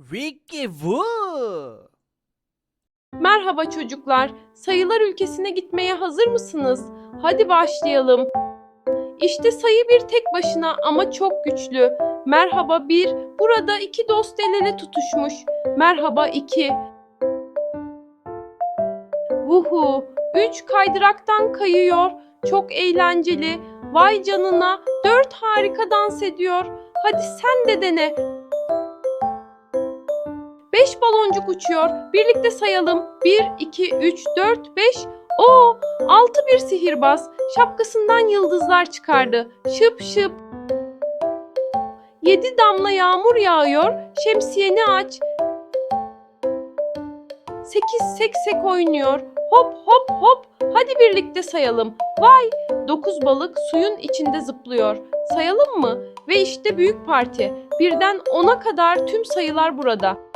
Vicky Woo. Merhaba çocuklar. Sayılar ülkesine gitmeye hazır mısınız? Hadi başlayalım. İşte sayı bir tek başına ama çok güçlü. Merhaba bir. Burada iki dost el ele tutuşmuş. Merhaba iki. Vuhu. Üç kaydıraktan kayıyor. Çok eğlenceli. Vay canına. Dört harika dans ediyor. Hadi sen de dene. Beş baloncuk uçuyor. Birlikte sayalım. 1, 2, 3, 4, 5. Oo, altı bir sihirbaz. Şapkasından yıldızlar çıkardı. Şıp şıp. Yedi damla yağmur yağıyor. Şemsiyeni aç. Sekiz seksek oynuyor. Hop hop hop. Hadi birlikte sayalım. Vay! Dokuz balık suyun içinde zıplıyor. Sayalım mı? Ve işte büyük parti. Birden ona kadar tüm sayılar burada.